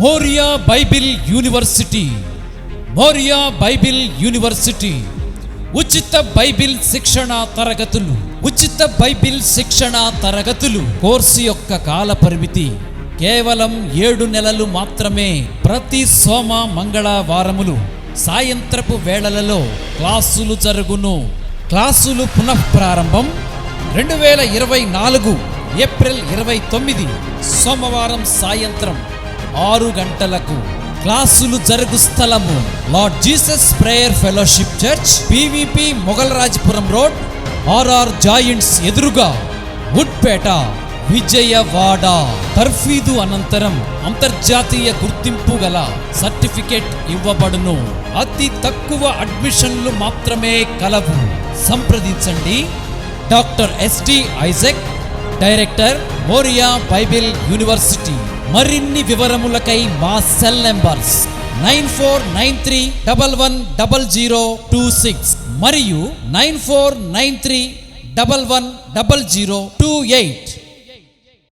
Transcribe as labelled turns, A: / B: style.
A: Moriah Bible University Moriah Bible University ఉచిత Bible శిక్షణ తరగతులు ఉచిత బైబిల్ శిక్షణ తరగతులు కోర్సు యొక్క కాల పరిమితి కేవలం ఏడు నెలలు మాత్రమే ప్రతి సోమ మంగళవారములు సాయంత్రపు వేళలలో క్లాసులు జరుగును. క్లాసులు పునఃప్రారంభం రెండు వేల ఇరవై నాలుగు ఏప్రిల్ ఇరవై తొమ్మిది సోమవారం సాయంత్రం. ఆరు గంటలకు క్లాసులు జరుగు స్థలము. Lord Jesus prayer fellowship church PVP Mogalrajapuram road RR joints ఎదురుగా వుడ్పేట విజయవాడ. తర్ఫీదు అనంతరం అంతర్జాతీయ గుర్తింపు గల సర్టిఫికేట్ ఇవ్వబడును. అతి తక్కువ అడ్మిషన్లు మాత్రమే కలవు. సంప్రదించండి. Doctor ST Isaac director Moriah Bible university. మరిన్ని వివరములకై మా cell numbers nine four nine three double one double zero two six మరియు nine four nine three double one double zero two eight.